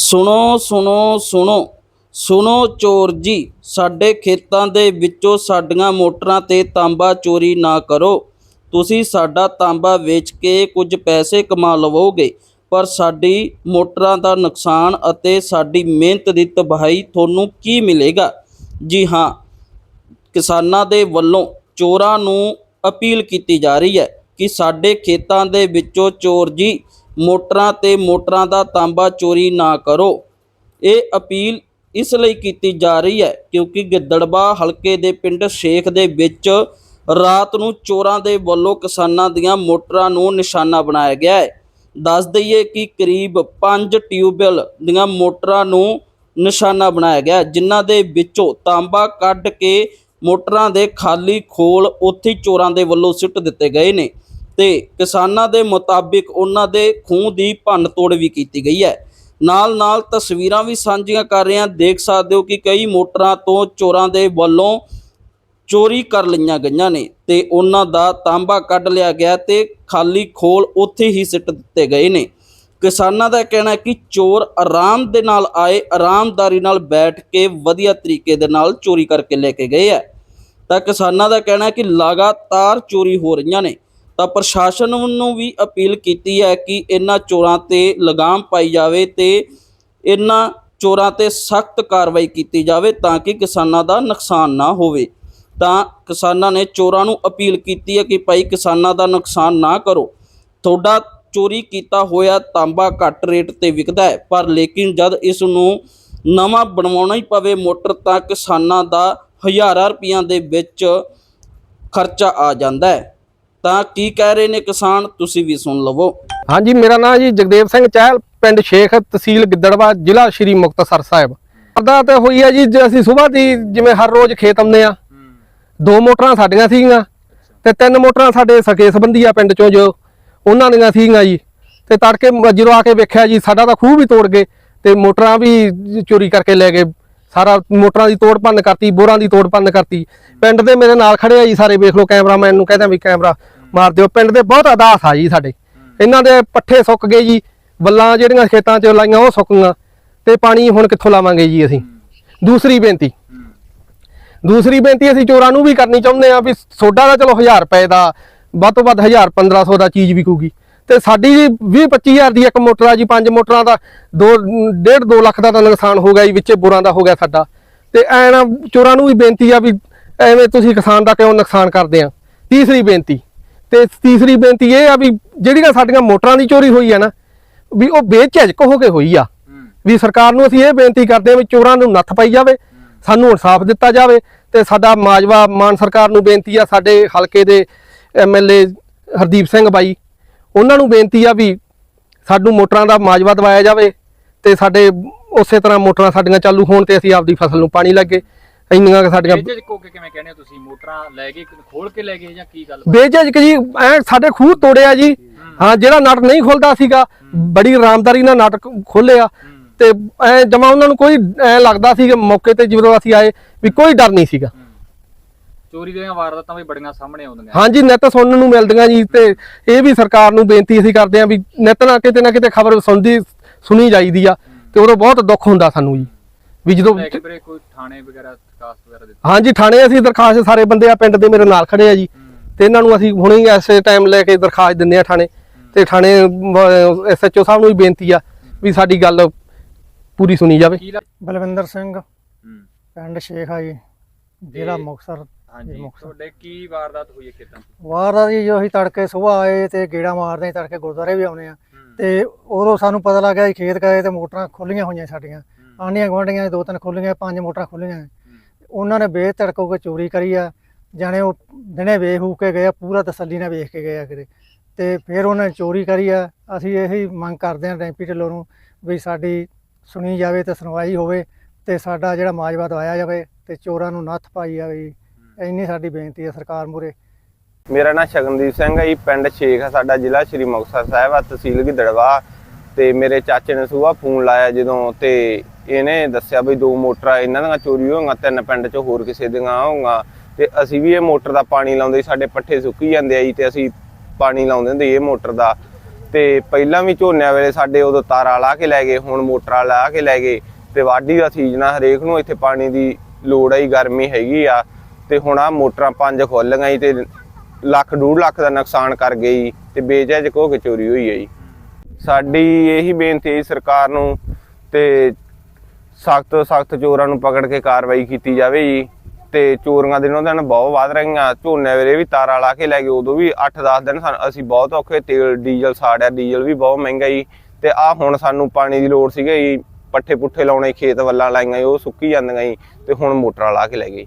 ਸੁਣੋ ਸੁਣੋ ਸੁਣੋ। ਸੁਣੋ ਚੋਰ ਜੀ, ਸਾਡੇ ਖੇਤਾਂ ਦੇ ਵਿੱਚੋਂ ਸਾਡੀਆਂ ਮੋਟਰਾਂ ਤੇ ਤਾਂਬਾ ਚੋਰੀ ਨਾ ਕਰੋ। ਤੁਸੀਂ ਸਾਡਾ ਤਾਂਬਾ ਵੇਚ ਕੇ ਕੁਝ ਪੈਸੇ ਕਮਾ ਲਵੋਗੇ, ਪਰ ਸਾਡੀ ਮੋਟਰਾਂ ਦਾ ਨੁਕਸਾਨ ਅਤੇ ਸਾਡੀ ਮਿਹਨਤ ਦੀ ਤਬਾਹੀ ਤੁਹਾਨੂੰ ਕੀ ਮਿਲੇਗਾ? ਜੀ ਹਾਂ, ਕਿਸਾਨਾਂ ਦੇ ਵੱਲੋਂ ਚੋਰਾਂ ਨੂੰ ਅਪੀਲ ਕੀਤੀ ਜਾ ਰਹੀ ਹੈ ਕਿ ਸਾਡੇ ਖੇਤਾਂ ਦੇ ਵਿੱਚੋਂ ਚੋਰ ਜੀ ਮੋਟਰਾਂ ਤੇ ਮੋਟਰਾਂ ਦਾ ਤਾਂਬਾ ਚੋਰੀ ਨਾ ਕਰੋ। ਇਹ ਅਪੀਲ ਇਸ ਲਈ ਕੀਤੀ ਜਾ ਰਹੀ ਹੈ ਕਿਉਂਕਿ ਗਿੱਦੜਬਾ ਹਲਕੇ ਦੇ ਪਿੰਡ ਸ਼ੇਖ ਦੇ ਵਿੱਚ ਰਾਤ ਨੂੰ ਚੋਰਾਂ ਦੇ ਵੱਲੋਂ ਕਿਸਾਨਾਂ ਦੀਆਂ ਮੋਟਰਾਂ ਨੂੰ ਨਿਸ਼ਾਨਾ ਬਣਾਇਆ ਗਿਆ ਹੈ। ਦੱਸ ਦਈਏ ਕਿ ਕਰੀਬ 5 ਟਿਊਬਵੈੱਲ ਦੀਆਂ ਮੋਟਰਾਂ ਨੂੰ ਨਿਸ਼ਾਨਾ ਬਣਾਇਆ ਗਿਆ ਜਿਨ੍ਹਾਂ ਦੇ ਵਿੱਚੋਂ ਤਾਂਬਾ ਕੱਢ ਕੇ ਮੋਟਰਾਂ ਦੇ ਖਾਲੀ ਖੋਲ ਉੱਥੇ ਚੋਰਾਂ ਦੇ ਵੱਲੋਂ ਸਿੱਟ ਦਿੱਤੇ ਗਏ ਨੇ। ਤੇ ਕਿਸਾਨਾਂ ਦੇ ਮੁਤਾਬਿਕ ਉਹਨਾਂ ਦੇ ਖੂਹ ਦੀ ਭੰਨ ਤੋੜ ਵੀ ਕੀਤੀ ਗਈ ਹੈ। ਨਾਲ ਨਾਲ ਤਸਵੀਰਾਂ ਵੀ ਸਾਂਝੀਆਂ ਕਰ ਰਹੇ ਹਾਂ। ਦੇਖ ਸਕਦੇ ਹੋ ਕਿ ਕਈ ਮੋਟਰਾਂ ਤੋਂ ਚੋਰਾਂ ਦੇ ਵੱਲੋਂ ਚੋਰੀ ਕਰ ਲਈਆਂ ਗਈਆਂ ਨੇ ਤੇ ਉਹਨਾਂ ਦਾ ਤਾਂਬਾ ਕੱਢ ਲਿਆ ਗਿਆ ਤੇ ਖਾਲੀ ਖੋਲ ਉੱਥੇ ਹੀ ਸਿੱਟ ਦਿੱਤੇ ਗਏ ਨੇ। ਕਿਸਾਨਾਂ ਦਾ ਕਹਿਣਾ ਹੈ ਕਿ ਚੋਰ ਆਰਾਮ ਦੇ ਨਾਲ ਆਏ, ਆਰਾਮਦਾਰੀ ਨਾਲ ਬੈਠ ਕੇ ਵਧੀਆ ਤਰੀਕੇ ਦੇ ਨਾਲ ਚੋਰੀ ਕਰਕੇ ਲੈ ਕੇ ਗਏ ਹੈ। ਤਾਂ ਕਿਸਾਨਾਂ ਦਾ ਕਹਿਣਾ ਹੈ ਕਿ ਲਗਾਤਾਰ ਚੋਰੀ ਹੋ ਰਹੀਆਂ ਨੇ। ਤਾਂ ਪ੍ਰਸ਼ਾਸਨ ਨੂੰ ਵੀ ਅਪੀਲ ਕੀਤੀ ਹੈ ਕਿ ਇਹਨਾਂ ਚੋਰਾਂ ਤੇ ਲਗਾਮ ਪਾਈ ਜਾਵੇ ਤੇ ਇਹਨਾਂ ਚੋਰਾਂ ਤੇ ਸਖਤ ਕਾਰਵਾਈ ਕੀਤੀ ਜਾਵੇ ਤਾਂ ਕਿ ਕਿਸਾਨਾਂ ਦਾ ਨੁਕਸਾਨ ਨਾ ਹੋਵੇ। ਤਾਂ ਕਿਸਾਨਾਂ ਨੇ ਚੋਰਾਂ ਨੂੰ ਅਪੀਲ ਕੀਤੀ ਹੈ ਕਿ ਭਾਈ ਕਿਸਾਨਾਂ ਦਾ ਨੁਕਸਾਨ ਨਾ ਕਰੋ। ਤੁਹਾਡਾ ਚੋਰੀ ਕੀਤਾ ਹੋਇਆ ਤਾਂਬਾ ਘੱਟ ਰੇਟ ਤੇ ਵਿਕਦਾ ਹੈ, ਪਰ ਲੇਕਿਨ ਜਦ ਇਸ ਨੂੰ ਨਵਾਂ ਬਣਵਾਉਣਾ ਹੀ ਪਵੇ ਮੋਟਰ ਤਾਂ ਕਿਸਾਨਾਂ ਦਾ ਹਜ਼ਾਰਾਂ ਰੁਪਈਆਂ ਦੇ ਵਿੱਚ ਖਰਚਾ ਆ ਜਾਂਦਾ ਹੈ। ਤਾਂ ਕੀ ਕਹਿ ਰਹੇ ਨੇ ਕਿਸਾਨ? ਤੁਸੀਂ ਵੀ ਸੁਣ ਲਵੋ। ਹਾਂਜੀ, ਮੇਰਾ ਨਾਮ ਜੀ ਜਗਦੇਵ ਸਿੰਘ ਚਹਿਲ, ਪਿੰਡ ਸ਼ੇਖ ਤਹਿਸੀਲ ਗਿੱਦੜਵਾ, ਜ਼ਿਲ੍ਹਾ ਸ਼੍ਰੀ ਮੁਕਤਸਰ ਸਾਹਿਬ। ਅਰਦਾ ਤੇ ਹੋਈ ਹੈ ਜੀ ਅਸੀਂ ਸਵੇਰ ਦੀ ਜਿਵੇਂ ਹਰ ਰੋਜ਼ ਖੇਤ ਆਉਂਦੇ ਆ ਦੋ ਮੋਟਰਾਂ ਸਾਡੀਆਂ ਸੀਗੀਆਂ ਤੇ ਤਿੰਨ ਮੋਟਰਾਂ ਸਾਡੇ ਸਕੇ ਸੰਬੰਧੀ ਆ ਪਿੰਡ ਚੋਂ ਜੋ ਉਹਨਾਂ ਦੀਆਂ ਸੀਗੀਆਂ ਜੀ। ਤੇ ਤੜਕੇ ਮ- ਜਦੋਂ ਆ ਕੇ ਵੇਖਿਆ ਜੀ, ਸਾਡਾ ਤਾਂ ਖੂਹ ਵੀ ਤੋੜ ਗਏ ਤੇ ਮੋਟਰਾਂ ਵੀ ਚੋਰੀ ਕਰਕੇ ਲੈ ਗਏ। ਸਾਰਾ ਮੋਟਰਾਂ ਦੀ ਤੋੜ ਭੰਨ ਕਰਤੀ, ਬੋਰਾਂ ਦੀ ਤੋੜ ਭੰਨ ਕਰਤੀ। ਪਿੰਡ ਦੇ ਮੇਰੇ ਨਾਲ ਖੜੇ ਆ ਜੀ ਸਾਰੇ, ਵੇਖ ਲਓ ਕੈਮਰਾਮੈਨ ਨੂੰ ਕਹਿੰਦਾ ਵੀ ਕੈਮਰਾ ਮਾਰ ਦਿਓ। ਪਿੰਡ ਦੇ ਬਹੁਤ ਅਦਾਸ ਆ ਜੀ ਸਾਡੇ। ਇਹਨਾਂ ਦੇ ਪੱਠੇ ਸੁੱਕ ਗਏ ਜੀ। ਬੱਲਾਂ ਜਿਹੜੀਆਂ ਖੇਤਾਂ 'ਚ ਲਾਈਆਂ ਉਹ ਸੁੱਕ ਗਈਆਂ ਤੇ ਪਾਣੀ ਹੁਣ ਕਿੱਥੋਂ ਲਾਵਾਂਗੇ ਜੀ ਅਸੀਂ? ਦੂਸਰੀ ਬੇਨਤੀ। ਦੂਸਰੀ ਬੇਨਤੀ ਅਸੀਂ ਚੋਰਾਂ ਨੂੰ ਵੀ ਕਰਨੀ ਚਾਹੁੰਦੇ ਆ ਵੀ ਸੋਡਾ ਦਾ ਚਲੋ 1000 ਰੁਪਏ ਦਾ, ਵੱਧ ਤੋਂ ਵੱਧ 1000 1500 ਦਾ ਚੀਜ਼ ਵਿਕੂਗੀ। ਤੇ ਸਾਡੀ 20 25000 ਦੀ ਇੱਕ ਮੋਟਰ ਆ ਜੀ ਪੰਜ ਮੋਟਰਾਂ ਦਾ 2 1.5 2 ਲੱਖ ਦਾ ਤਾਂ ਨੁਕਸਾਨ ਹੋ ਗਿਆ ਜੀ ਵਿੱਚੇ ਬੋਰਾਂ ਦਾ ਹੋ ਗਿਆ ਸਾਡਾ। ਤੇ ਐ ਨਾ ਚੋਰਾਂ ਨੂੰ ਵੀ ਬੇਨਤੀ ਆ ਵੀ ਐਵੇਂ ਤੁਸੀਂ ਕਿਸਾਨ ਦਾ ਕਿਉਂ ਨੁਕਸਾਨ ਕਰਦੇ ਆ? ਤੀਸਰੀ ਬੇਨਤੀ। ਤੇ ਤੀਸਰੀ ਬੇਨਤੀ ਇਹ ਆ ਵੀ ਜਿਹੜੀਆਂ ਸਾਡੀਆਂ ਮੋਟਰਾਂ ਦੀ ਚੋਰੀ ਹੋਈ ਆ ਨਾ ਵੀ ਉਹ ਬੇਝਿਜਕ ਹੋ ਕੇ ਹੋਈ ਆ। ਵੀ ਸਰਕਾਰ ਨੂੰ ਅਸੀਂ ਇਹ ਬੇਨਤੀ ਕਰਦੇ ਹਾਂ ਵੀ ਚੋਰਾਂ ਨੂੰ ਨੱਥ ਪਾਈ ਜਾਵੇ ਸਾਨੂੰ ਇਨਸਾਫ ਦਿੱਤਾ ਜਾਵੇ ਤੇ ਸਾਡਾ ਮਾਜਵਾ ਮਾਨ ਸਰਕਾਰ ਨੂੰ ਬੇਨਤੀ ਆ ਸਾਡੇ ਹਲਕੇ ਦੇ ਐਮਐਲਏ ਹਰਦੀਪ ਸਿੰਘ ਬਾਈ ਉਹਨਾਂ ਨੂੰ ਬੇਨਤੀ ਆ ਵੀ ਸਾਨੂੰ ਮੋਟਰਾਂ ਦਾ ਮਾਜਵਾ ਦਿਵਾਇਆ ਜਾਵੇ ਤੇ ਸਾਡੇ ਉਸੇ ਤਰ੍ਹਾਂ ਮੋਟਰਾਂ ਸਾਡੀਆਂ ਚਾਲੂ ਹੋਣ ਤੇ ਅਸੀਂ ਆਪਦੀ ਫਸਲ ਨੂੰ ਪਾਣੀ ਲੱਗੇ। ਇੰਨੀਆਂ ਸਾਡੀਆਂ ਬੇਜਜ ਕੋ ਕੇ ਕਿਵੇਂ ਕਹਿੰਦੇ ਹੋ ਤੁਸੀਂ? ਮੋਟਰਾਂ ਲੈ ਕੇ ਖੋਲ ਕੇ ਲੈ ਗਏ ਜਾਂ ਕੀ ਗੱਲ ਬੇਝਿਜਕ ਜੀ ਐ ਸਾਡੇ ਖੂਹ ਤੋੜਿਆ ਜੀ। ਹਾਂ। ਜਿਹੜਾ ਨਟ ਨਹੀਂ ਖੁੱਲਦਾ ਸੀਗਾ ਬੜੀ ਆਰਾਮਦਾਰੀ ਨਾਲ ਨਟ ਖੋਲਿਆ ਤੇ ਐ ਜਮਾ ਉਹਨਾਂ ਨੂੰ ਕੋਈ ਐ ਲੱਗਦਾ ਸੀ ਕਿ ਮੌਕੇ ਤੇ ਜਦੋਂ ਅਸੀਂ ਆਏ ਵੀ ਕੋਈ ਡਰ ਨਹੀਂ ਸੀਗਾ। ਚੋਰੀ ਦੀਆਂ ਵਾਰਦਾਤਾਂ ਵੀ ਬੜੀਆਂ ਸਾਹਮਣੇ ਆਉਂਦੀਆਂ। ਹਾਂਜੀ ਨਿੱਤ ਸੁਣਨ ਨੂੰ ਮਿਲਦੀਆਂ ਜੀ ਤੇ ਇਹ ਵੀ ਸਰਕਾਰ ਨੂੰ ਬੇਨਤੀ ਅਸੀਂ ਕਰਦੇ ਹਾਂ ਵੀ ਨਿੱਤ ਨਾ ਕਿਤੇ ਨਾ ਕਿਤੇ ਖਬਰ ਸੁਣਦੀ ਸੁਣੀ ਜਾਈਦੀ ਆ ਤੇ ਉਦੋਂ ਬਹੁਤ ਦੁੱਖ ਹੁੰਦਾ ਸਾਨੂੰ ਜੀ। ਵੀ ਜਦੋਂ ਕੋਈ ਥਾਣੇ ਵਗੈਰਾ ਦਰਖਾਸਤ ਵਗੈਰਾ ਦਿੱਤੀ? ਹਾਂਜੀ ਥਾਣੇ ਅਸੀਂ ਦਰਖਾਸਤ ਸਾਰੇ ਬੰਦੇ ਆ ਪਿੰਡ ਦੇ ਮੇਰੇ ਨਾਲ ਖੜੇ ਆ ਜੀ। ਤੇ ਇਹਨਾਂ ਨੂੰ ਅਸੀਂ ਹੁਣੇ ਹੀ ਐਸੇ ਟਾਈਮ ਲੈ ਕੇ ਦਰਖਾਸਤ ਦਿੰਨੇ ਆ ਥਾਣੇ। ਤੇ ਥਾਣੇ ਐਸਐਚਓ ਸਾਹਿਬ ਨੂੰ ਵੀ ਬੇਨਤੀ ਆ ਵੀ ਸਾਡੀ ਗੱਲ ਪੂਰੀ ਸੁਣੀ ਜਾਵੇ। ਬਲਵਿੰਦਰ ਸਿੰਘ ਪਿੰਡ ਸ਼ੇਖ ਆ ਜੀ ਜ਼ਿਲ੍ਹਾ ਮੁਕਤਸਰ। ਹਾਂਜੀ। ਤੁਹਾਡੇ ਕੀ ਵਾਰਦਾਤ ਹੋਈ ਹੈ ਖੇਤਾਂ 'ਚ ਵਾਰ ਆ ਜੀ ਜੋ ਅਸੀਂ ਤੜਕੇ ਸੁਬਾਹ ਆਏ ਤੇ ਗੇੜਾ ਮਾਰਦੇ ਹਾਂ ਤੜਕੇ ਗੁਰਦੁਆਰੇ ਵੀ ਆਉਨੇ ਆ। ਤੇ ਉਦੋਂ ਸਾਨੂੰ ਪਤਾ ਲੱਗਾ ਕਿ ਖੇਤ ਗਏ ਤੇ ਮੋਟਰਾਂ ਖੁੱਲੀਆਂ ਹੋਈਆਂ ਸਾਡੀਆਂ। ਆਂਡੀਆਂ ਗੁਆਂਢੀਆਂ ਦੇ ਤਿੰਨ ਖੁੱਲੀਆਂ ਪੰਜ ਮੋਟਰਾਂ ਖੁੱਲੀਆਂ ਉਹਨਾਂ ਨੇ ਬੇਤੜਕੋ ਕੇ ਚੋਰੀ ਕਰੀ ਆ। ਜਾਣੇ ਉਹ ਦਿਨੇ ਵੇਖ ਹੂ ਕੇ ਗਏ ਆ, ਪੂਰਾ ਤਸੱਲੀ ਨਾਲ ਵੇਖ ਕੇ ਗਏ ਆ ਕਿਤੇ। ਤੇ ਫਿਰ ਉਹਨਾਂ ਨੇ ਚੋਰੀ ਕਰੀ ਆ। ਅਸੀਂ ਇਹੀ ਮੰਗ ਕਰਦੇ ਹਾਂ ਡੈਂਪੀ ਢਿੱਲੋਂ ਨੂੰ ਵੀ ਸਾਡੀ ਸੁਣੀ ਜਾਵੇ ਤੇ ਸੁਣਵਾਈ ਹੋਵੇ ਤੇ ਸਾਡਾ ਜਿਹੜਾ ਮਾਜਵਾ ਦਵਾਇਆ ਜਾਵੇ ਤੇ ਚੋਰਾਂ ਨੂੰ ਨੱਥ ਪਾਈ ਜਾਵੇ। ਇੰਨੀ ਸਾਡੀ ਬੇਨਤੀ ਹੈ ਸਰਕਾਰ ਮੂਰੇ ਮੇਰਾ ਨਾਮ ਸ਼ਗਨਦੀਪ ਸਿੰਘ ਹੈ ਜੀ, ਪਿੰਡ ਸ਼ੇਖ ਆ, ਸਾਡਾ ਜ਼ਿਲ੍ਹਾ ਸ਼੍ਰੀ ਮੁਕਤਸਰ ਸਾਹਿਬ ਆ, ਤਹਿਸੀਲ ਗਿੱਦੜਵਾ। ਤੇ ਮੇਰੇ ਚਾਚੇ ਨੇ ਸੁਬਾਹ ਫੋਨ ਲਾਇਆ ਜਦੋਂ ਤੇ ਇਹਨੇ ਦੱਸਿਆ ਵੀ ਦੋ ਮੋਟਰਾਂ ਇਹਨਾਂ ਦੀਆਂ ਚੋਰੀ ਹੋਈਆਂ, ਤਿੰਨ ਪਿੰਡ 'ਚ ਹੋਰ ਕਿਸੇ ਦੀਆਂ ਹੋਈਆਂ। ਤੇ ਅਸੀਂ ਵੀ ਇਹ ਮੋਟਰ ਦਾ ਪਾਣੀ ਲਾਉਂਦੇ ਸਾਡੇ ਪੱਠੇ ਸੁੱਕੀ ਜਾਂਦੇ ਆ ਜੀ, ਤੇ ਅਸੀਂ ਪਾਣੀ ਲਾਉਂਦੇ ਹੁੰਦੇ ਇਹ ਮੋਟਰ ਦਾ। ਤੇ ਪਹਿਲਾਂ ਵੀ ਝੋਨਿਆਂ ਵੇਲੇ ਸਾਡੇ ਉਦੋਂ ਤਾਰਾਂ ਲਾ ਕੇ ਲੈ ਗਏ, ਹੁਣ ਮੋਟਰਾਂ ਲਾ ਕੇ ਲੈ ਗਏ। ਤੇ ਵਾਢੀ ਦਾ ਸੀਜ਼ਨ ਹਰੇਕ ਨੂੰ ਇੱਥੇ ਪਾਣੀ ਦੀ ਲੋੜ ਆਈ ਗਰਮੀ ਹੈਗੀ ਆ। ਤੇ ਹੁਣ ਆ ਮੋਟਰਾਂ ਪੰਜ ਖੋਲ ਗਈਆਂ ਤੇ ਲੱਖ ਡੂਢ ਲੱਖ ਦਾ ਨੁਕਸਾਨ ਕਰ ਗਈ ਤੇ ਬੇਜਾ ਕੋ ਕੇ ਚੋਰੀ ਹੋਈ ਹੈ ਜੀ। ਸਾਡੀ ਇਹੀ ਬੇਨਤੀ ਹੈ ਸਰਕਾਰ ਨੂੰ ਤੇ ਸਖਤ ਸਖਤ ਚੋਰਾਂ ਨੂੰ ਪਕੜ ਕੇ ਕਾਰਵਾਈ ਕੀਤੀ ਜਾਵੇ ਜੀ ਤੇ ਚੋਰੀਆਂ ਦਿਨੋਂ ਦਿਨ ਬਹੁਤ ਵੱਧ ਰਹੀਆਂ। ਝੋਨੇ ਵੇਲੇ ਵੀ ਤਾਰਾਂ ਲਾ ਕੇ ਲੈ ਗਏ ਉਦੋਂ ਵੀ 8-10 ਦਿਨ ਸਾਨੂੰ ਅਸੀਂ ਬਹੁਤ ਔਖੇ ਤੇਲ ਡੀਜ਼ਲ ਸਾੜਿਆ ਡੀਜ਼ਲ ਵੀ ਬਹੁਤ ਮਹਿੰਗਾ ਜੀ ਤੇ ਆ ਹੁਣ ਸਾਨੂੰ ਪਾਣੀ ਦੀ ਲੋੜ ਸੀਗੀ ਜੀ ਪੱਠੇ ਪੁੱਠੇ ਲਾਉਣੇ ਖੇਤ ਵੱਲਾਂ ਲਾਈਆਂ ਜੀ, ਉਹ ਸੁੱਕੀ ਜਾਂਦੀਆਂ ਜੀ ਤੇ ਹੁਣ ਮੋਟਰਾਂ ਲਾ ਕੇ ਲੈ ਗਏ